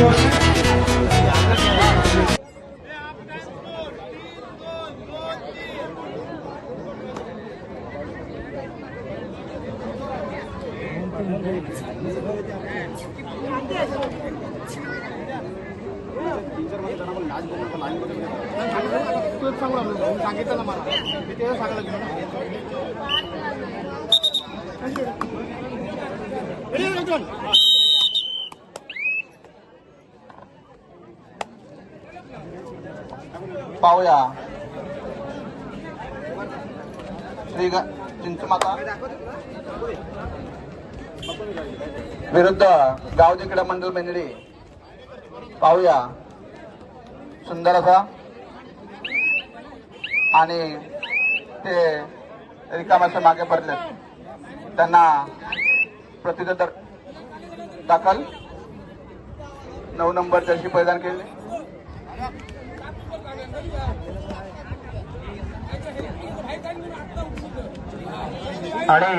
Şevka sözleri dinliyor. सांगितलं मला मी ते सांगायला गेलो ना पाहूया. श्री चिंचमाता विरुद्ध गावजी क्रीडा मंडळ मेंदडी पाहूया. सुंदर असा. आणि ते रिकामाच्या मागे पडले त्यांना प्रतिद दाखल. नऊ नंबर जर्सी परिधान केली आणि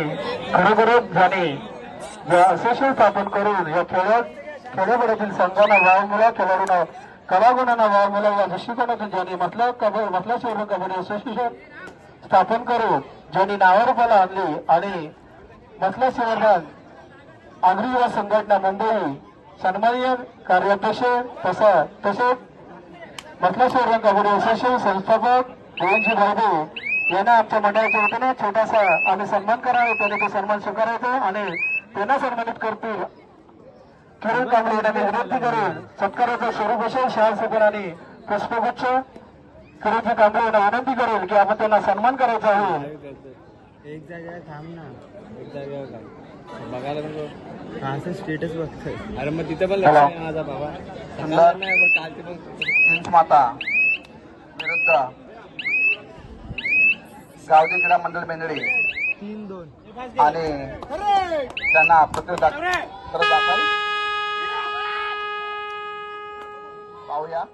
खरोखरच झाले या असोसिएशन स्थापन करून या खेळात खेळापडातील संघांना वाव मुला खेळाडूंना कलागुणांना वाव मुला या दृष्टिकोनातून ज्यांनी म्हटलं कब म्हटलं शहर कबड्डी असोसिएशन स्थापन करून ज्यांनी नावारूपाला आणली आणि म्हटलं शहरात आगरी युवा संघटना मुंबई सन्माननीय कार्याध्यक्ष तसा तसेच म्हटलं शहर असोसिएशन संस्थापक गोविंदजी भाऊदेव यांना आमच्या मंडळाच्या वतीने छोटासा आम्ही सन्मान करावा त्याने तो सन्मान स्वीकारायचा आणि त्यांना सन्मानित करतील. किरण कांबळे यांना मी विनंती करेल सत्काराचं स्वरूप असेल शाल आणि पुष्पगुच्छ. किरणजी कांबळे यांना विनंती करेल की आपण त्यांना सन्मान करायचा आहे. एक जागेवर थांब ना. एक जागेवर थांब. बघायला नको. हा असं स्टेटस बघतोय. अरे मग तिथे पण लक्ष माझा बाबा. सकाळी नाही बघ, काल ते पण चिंचमाता विरुद्ध. गावजी क्रीडा मंडळ मेंदडी तीन दोन आणि त्यांना दाखल. पाहूया.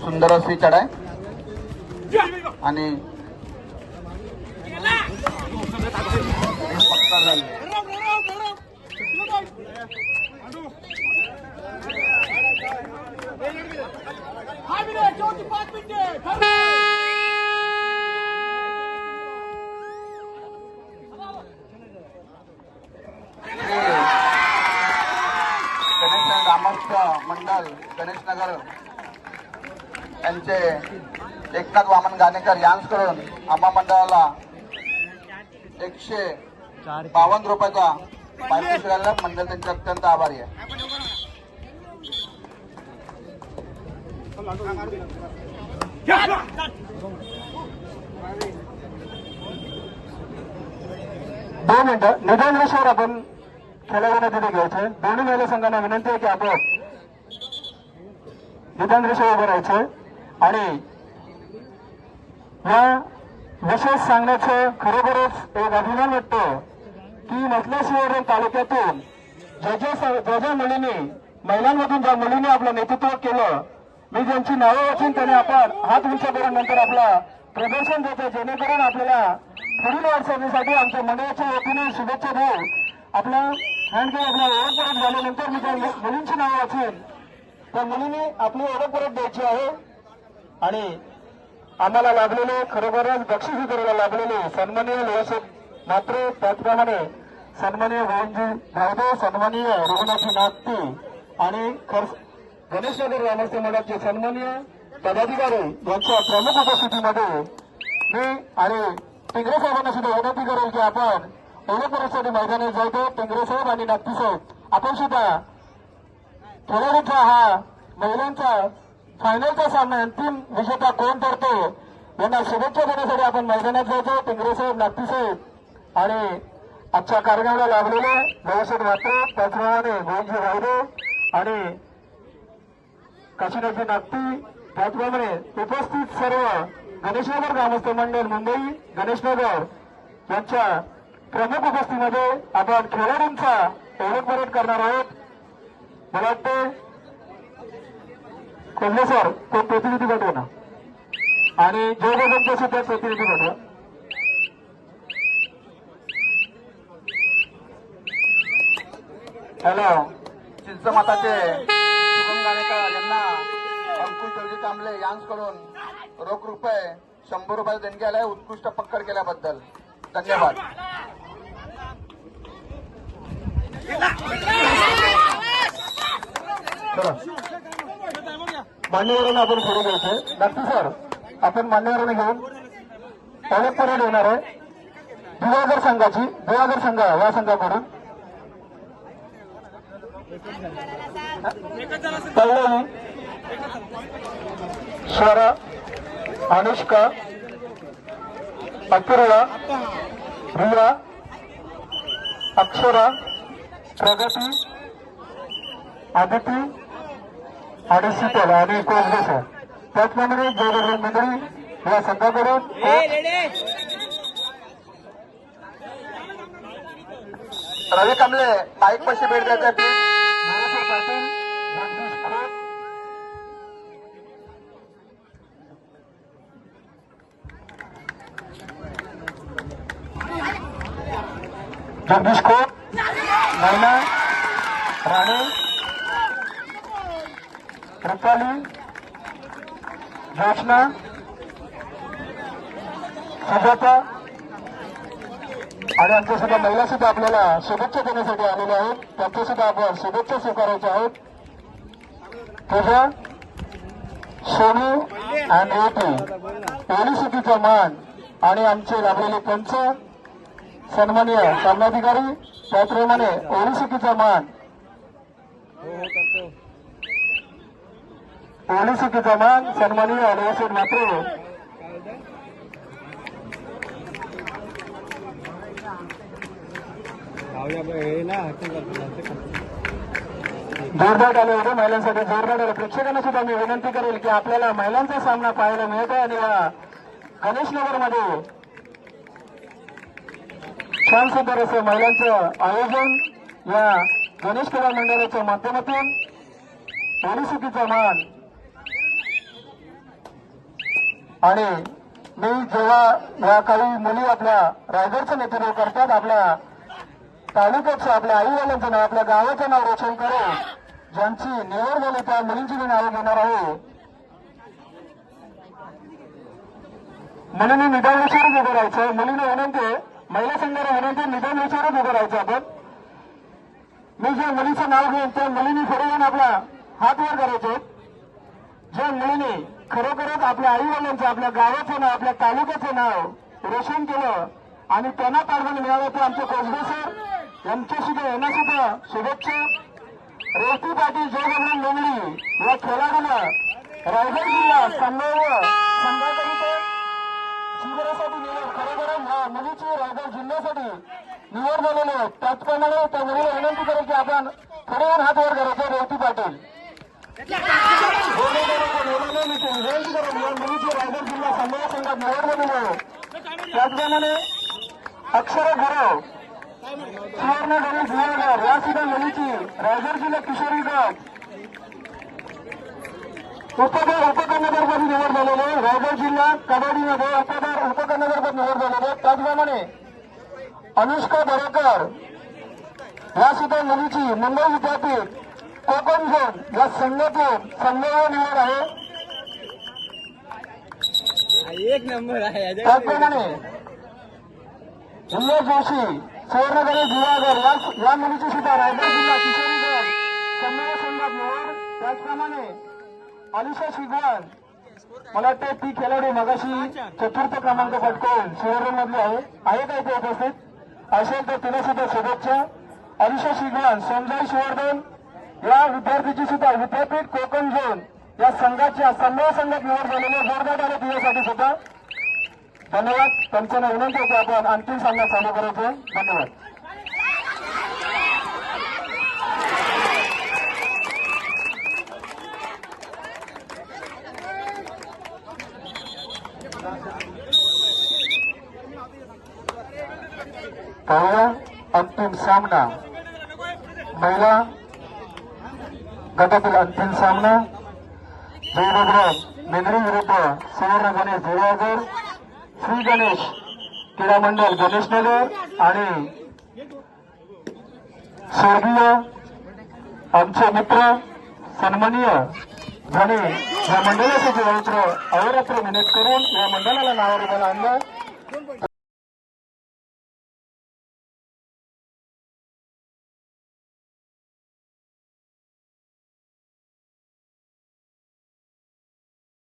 सुंदर अशी चढाई. आणि गणेश ग्रामस्थ मंडळ गणेश नगर यांचे एकनाथ वामन गाणेकर यांकडून आम्हा मंडळाला. एकशे बावन्न रुपयाचा पारितोषिक आलेला मंडळ त्यांचे अत्यंत आभारी आहे. दोन मिनिटं. निदान विषयावर आपण खेळाडूंना तिथे घ्यायचे. दोन्ही महिला संघांना विनंती आहे की आपण निदान रेषेवर उभं आणि या विशेष सांगण्याचं खरोखरच एक अभिमान वाटतो की म्हटल्याशिवाय तालुक्यातून ज्या ज्या ज्या ज्या मुलींनी महिलांमधून ज्या मुलींनी आपलं नेतृत्व केलं मी ज्यांची नावं वाचून त्याने आपण हात उंच करून नंतर आपला प्रदर्शन देतो जेणेकरून आपल्याला पुढील वाटचालीसाठी आमच्या मंडळाच्या वतीने शुभेच्छा देऊ आपला हँड आपला ओळख परत झाल्यानंतर मी त्या मुलींची नावं वाचून त्या मुलींनी आपली ओळख परत द्यायची आहे. आणि आम्हाला लाभलेले खरोखरच बक्षीस वितरायला लाभलेले सन्माननीय लोहसेठ मात्र त्याचप्रमाणे सन्माननीय भवनजी भावदेव सन्माननीय रघुनाथजी नागती आणि गणेशनगर ग्रामस्थ मंडळाचे सन्माननीय पदाधिकारी यांच्या प्रमुख उपस्थितीमध्ये मी आणि टिंगरे साहेबांना सुद्धा विनंती करेल की आपण ओळख परिषदेसाठी मैदानात जायतो टिंगरे साहेब आणि नागती साहेब आपण सुद्धा थोड्या हा महिलांचा फायनलचा सामना अंतिम विजेता कोण ठरतो यांना शुभेच्छा देण्यासाठी आपण मैदानात जायचो टिंगरे साहेब नागती साहेब. आणि आजच्या कार्यक्रमाला लाभलेले भविष्यात मात्र त्याचप्रमाणे गोविंदजी रावडे आणि काशीनाथजी नागती त्याचप्रमाणे उपस्थित सर्व गणेशनगर ग्रामस्थ मंडळ मुंबई गणेशनगर यांच्या प्रमुख उपस्थितीमध्ये आपण खेळाडूंचा ओळख परत करणार आहोत. मला वाटते कोल्हेसर तो प्रतिनिधी गट होणार. आणि जोगोबंद सुद्धा प्रतिनिधी गट होणार. हॅलो. चिंचमाताचे गाणेकर यांकडून रोख रुपये शंभर रुपये देणगी आलाय उत्कृष्ट पक्कड केल्याबद्दल. धन्यवाद. चला. मान्यवरांना आपण पुढे द्यायचे. नक्की सर आपण मान्यवरांना घेऊन ओळख परेड होणार आहे. दिवागर संघाची दिवागर संघ या संघाकडून. पल्लवी स्वरा अनुष्का अपूर्वा रिया अक्षरा प्रगती आदिती आणि शीतल आणि कोसबेसर त्याचप्रमाणे जयगड मंडळी या संघाकडून रवी कांबळे माईक पशी भेट द्यायचा जगदीश खोत जगदीश खोत नैना राणे रुपाली योजना आणि आमच्या सुद्धा महिला सुद्धा आपल्याला शुभेच्छा देण्यासाठी आलेल्या आहेत. त्यांच्या सुद्धा आपण शुभेच्छा स्वीकारायच्या आहेत. पूजा सोनू आणि रेटी पोलिसिटीचा मान आणि आमचे लाभलेले पंच सन्माननीय सामनाधिकारी त्याचप्रमाणे ओलिसिटीचा मान. हो हो मान सन्माननीय अडवसेट मात्रे जोरदार आले होते महिलांसाठी जोरदार आले प्रेक्षकांना सुद्धा मी विनंती करेल की आपल्याला महिलांचा सामना पाहायला मिळत आहे आणि या गणेशनगरमध्ये छान सुंदर असं महिलांचं आयोजन या गणेश कला मंडळाच्या माध्यमातून पोलिसिटीचा मान आणि मी जेव्हा या काही मुली आपल्या रायगडचं नेतृत्व करतात आपल्या तालुक्याचं आपल्या आईवडिलांचं नाव आपल्या गावाचं नाव रोशन करेल ज्यांची निवड झाली त्या मुलींची मी नावं घेणार आहे. मुलींनी निदान विचारच उभं राहायचं. मुलींना विनंती आहे, महिला संघाला विनंती निदान विचारच उभं राहायचं आपण. मी ज्या मुलीचं नाव घेईन त्या मुलींनी पुढे येऊन आपला हात वर करायचे ज्या मुलीने खरोखरच आपल्या आई वडिलांचं आपल्या गावाचं नाव आपल्या तालुक्याचं नाव रोशन केलं आणि त्यांना पाठवून मिळालं ते आमचे कोसबे सर. यांच्या सुद्धा यांना सुद्धा शुभेच्छा. रेवती पाटील जयगमन लोंगडी या खेळाडूला रायगड जिल्हा संभाव्य संघाकरिता शिबिरासाठी निवड मुलीची रायगड जिल्ह्यासाठी निवड झालेली आहे. त्याचप्रमाणे त्या मुलीला विनंती करेल की आपण येऊन हात वर करायचे रेवती पाटील विनंती करेल या मुलीची रायगड जिल्हा संभाव्य संघात त्याचप्रमाणे अक्षर गुरव सुवर्ण गणेश जुवागर या सुद्धा मुलीची रायगड जिल्हा किशोरी गट. उपदार उपकर्णधारपदी निवड झालेले रायगड जिल्हा कबड्डीमध्ये उपदार उपकर्णधारपद निवड झालेले त्याचप्रमाणे अनुष्का बरेकर या सुद्धा मुलीची मुंबई विद्यापीठ कोकण झोन या संघातून संघ निवड आहे. एक नंबर आहे त्याचप्रमाणे उल्लेख जोशी सुवर्णगणे जुवागर या मुलीची सुद्धा रायगड जिल्हा किशोरी गट संमेलन संघात त्याचप्रमाणे अलिशा शिगवान मला वाटते ती खेळाडू मगाशी चतुर्थ क्रमांक पटकवून सुवर्णमधली आहे. आहे का इथे उपस्थित? असेल तर तिला सुद्धा शुभेच्छा. अलिशा शिगवान संजय शिवर्धन या विद्यार्थीची सुद्धा विद्यापीठ कोकण झोन. या संघाच्या संमेलन संघात निवड झालेली जोरदार आले तुझ्यासाठी सुद्धा धन्यवाद. त्यांच्याला विनंती होती आपण अंतिम सामना चालू करायचं. धन्यवाद. पाहूया अंतिम सामना महिला गटातील अंतिम सामना. जयनगराम मेंद्री विरुद्ध सुवर्ण गणेश धुळागर श्री गणेश क्रीडा मंडळ गणेशनगर आणि स्वर्गीय आमचे मित्र सन्मानीय झाले या मंडळाचे जे यंत्र अहोरात्र मेहनत करून या मंडळाला नावारूपाला आणलं